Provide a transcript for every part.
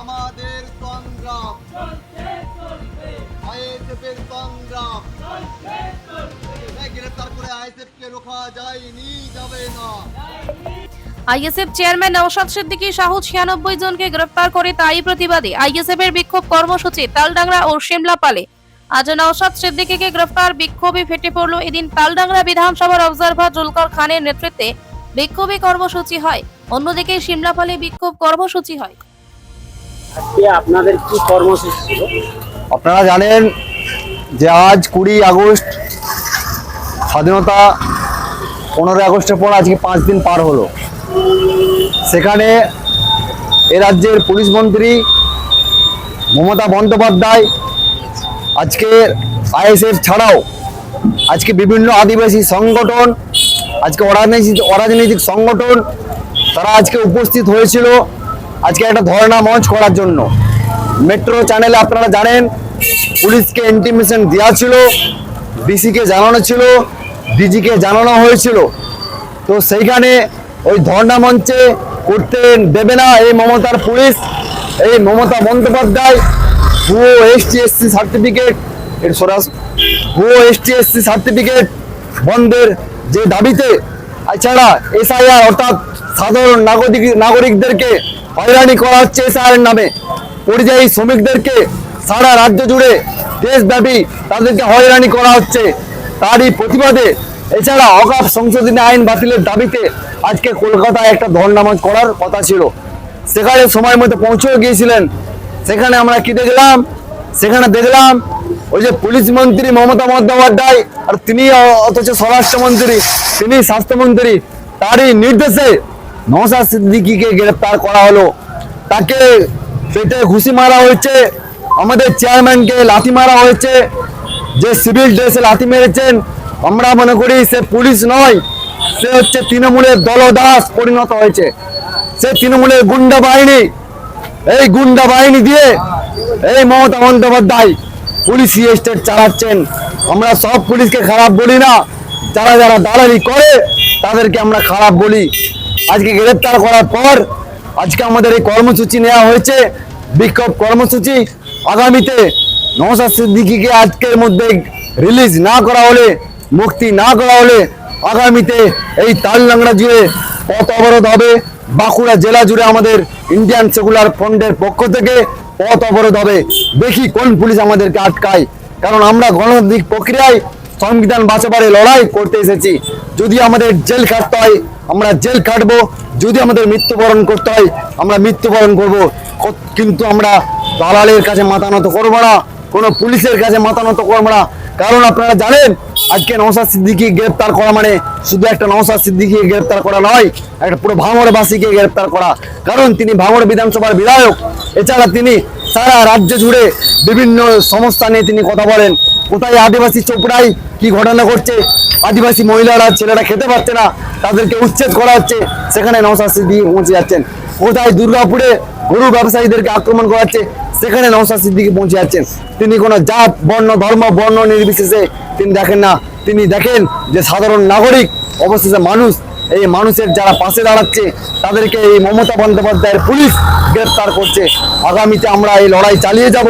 আমাদের সংগ্রাম। আইএসএফের সংগ্রাম। আইএসএফ কে রোখা যায়নি, যাবে না। আইএসএফ চেয়ারম্যান নওশাদ সিদ্দিকী সহ ছিয়ানব্বই জনকে গ্রেফতার করে তাই প্রতিবাদে আইএসএফ এর বিক্ষোভ কর্মসূচি তালডাংরা ও শিমলাপালে। আজ নওশাদ সিদ্দিকীকে গ্রেফতার বিক্ষোভে ফেটে পড়ল এদিন তালডাংরা বিধানসভার অবজারভার জুলকর খানের নেতৃত্বে বিক্ষোভী কর্মসূচি হয় অন্যদিকে শিমলাপালে বিক্ষোভ কর্মসূচি হয়। আজকে আপনাদের কি কর্মসূচি ছিল? আপনারা জানেন যে আজ কুড়ি আগস্ট স্বাধীনতা পনেরোই আগস্টের পর আজকে পাঁচ দিন পার হলো। সেখানে এ রাজ্যের পুলিশ মন্ত্রী মমতা বন্দ্যোপাধ্যায় আজকে আইএসএফ ছাড়াও আজকে বিভিন্ন আদিবাসী সংগঠন আজকে অরাজনৈতিক অরাজনৈতিক সংগঠন তারা আজকে উপস্থিত হয়েছিল আজকে একটা ধর্ণা মঞ্চ করার জন্য। মেট্রো চ্যানেলে আপনারা জানেন, পুলিশকে ইন্টিমেশন দেওয়া ছিল, ডিসিকে জানানো ছিল, ডিজিকে জানানো হয়েছিল। তো সেইখানে ওই ধর্ণা মঞ্চে করতে দেবে না এই মমতার পুলিশ, এই মমতা বন্দ্যোপাধ্যায়, ভুয়ো এসটি, এসসি সার্টিফিকেট, এর সরাস ভুয়ো এসটি, এসসি সার্টিফিকেট, বন্ধের যে দাবিতে এছাড়া এসআইআর অর্থাৎ সাধারণ নাগরিক নাগরিকদেরকে হয়রানি করা হচ্ছে এসআইআর নামে। পরিযায়ী শ্রমিকদেরকে সারা রাজ্য জুড়ে দেশব্যাপী তাদেরকে হয়রানি করা হচ্ছে। তারই প্রতিবাদে এছাড়া অকাপ সংশোধনী আইন বাতিলের দাবিতে আজকে কলকাতায় একটা ধর্নামঞ্চ করার কথা ছিল। সেখানে সময় মতো পৌঁছেও গিয়েছিলেন। সেখানে আমরা কি দেখলাম? সেখানে দেখলাম ওই যে পুলিশ মন্ত্রী মমতা বন্দ্যোপাধ্যায় আর তিনি অথচ স্বরাষ্ট্রমন্ত্রী তিনি স্বাস্থ্যমন্ত্রী তারই নির্দেশে নওশাদ সিদ্দিকিকে গ্রেপ্তার করা হলো। তাকে পেটে ঘুষি মারা হয়েছে, আমাদের চেয়ারম্যানকে লাথি মারা হয়েছে, যে সিভিল ড্রেসে লাথি মেরেছেন, আমরা মনে করি সে পুলিশ নয়, সে হচ্ছে তৃণমূলের দলদাস পরিণত হয়েছে। সে তৃণমূলের গুন্ডা বাহিনী, এই গুন্ডা বাহিনী দিয়ে এই মমতা বন্দ্যোপাধ্যায় পুলিশ স্টেট চালাচ্ছেন। আমরা সব পুলিশকে খারাপ বলি না। যারা যারা দালালি করে, তাদেরকে আমরা খারাপ বলি। আজকে গ্রেপ্তার করার পর, আজকে আমাদের এই কর্মসূচি নেওয়া হয়েছে। বিক্ষোভ কর্মসূচি। আগামীতে নওশাদ সিদ্দিকিকে আজকের মধ্যে রিলিজ না করা হলে, মুক্তি না করা হলে আগামীতে এই তাল জুড়ে পথ অবরোধ হবে। বাঁকুড়া জেলা জুড়ে আমাদের ইন্ডিয়ান সেকুলার ফ্রন্টের পক্ষ থেকে পথ অবরোধ হবে। দেখি কোন পুলিশ আমাদেরকে আটকায়। কারণ আমরা গণতান্ত্রিক প্রক্রিয়ায় সংবিধান বাঁচাবারে লড়াই করতে এসেছি। যদি আমাদের জেল খাটতে হয়, আমরা জেল খাটবো। যদি আমাদের মৃত্যুবরণ করতে হয়, আমরা মৃত্যুবরণ করব। কিন্তু আমরা দালালের কাছে মাথা নত করব না। কোনো পুলিশের কাছে মাথা নত করব না। কারণ আপনারা জানেন আজকে নওশাদ সিদ্দিকি গ্রেপ্তার করা মানে শুধু একটা নওশাদ সিদ্দিকি গ্রেপ্তার করা নয়, একটা পুরো ভাঙড়বাসীকে গ্রেপ্তার করা। কারণ তিনি ভাঙড় বিধানসভার বিধায়ক, এছাড়া তিনি সারা রাজ্য জুড়ে বিভিন্ন সমস্যা নিয়ে তিনি কথা বলেন। কোথায় আদিবাসী চোপড়ায় কি ঘটনা ঘটছে? আদিবাসী মহিলারা, ছেলেরা খেতে পারছে না, তাদেরকে উচ্ছেদ করা হচ্ছে। সেখানে নওশাদ সিদ্দিকি পৌঁছে যাচ্ছেন। কোথায় দুর্গাপুরে গরু ব্যবসায়ীদেরকে আক্রমণ করাচ্ছে, সেখানে নওশাদ সিদ্দিকি পৌঁছে যাচ্ছেন। তিনি কোনো জাত, বর্ণ, ধর্ম, বর্ণ নির্বিশেষে তিনি দেখেন না। তিনি দেখেন যে সাধারণ নাগরিক, অবশেষে মানুষ, এই মানুষের যারা পাশে দাঁড়াচ্ছে, তাদেরকে এই মমতা বন্দ্যোপাধ্যায়ের পুলিশ গ্রেপ্তার করছে। আগামীতে আমরা এই লড়াই চালিয়ে যাব।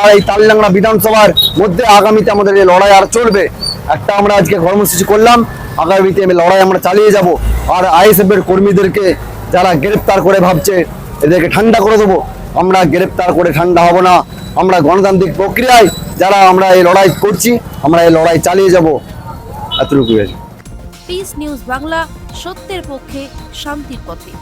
আর এই তালডাংরা বিধানসভার মধ্যে আগামীতে আমাদের এই লড়াই আর চলবে। একটা আমরা আজকে কর্মসূচি করলাম। আগামীতে লড়াই আমরা চালিয়ে যাব। আর আইএসএফের কর্মীদেরকে যারা গ্রেপ্তার করে ভাবছে, এদেরকে ঠান্ডা করে দেবো। আমরা গ্রেপ্তার করে ঠান্ডা হব না। আমরা গণতান্ত্রিক প্রক্রিয়ায় যারা আমরা এই লড়াই করছি, আমরা এই লড়াই চালিয়ে যাব। এতটুকু পিস নিউজ বাংলা, সত্যের পক্ষে, শান্তির পথে।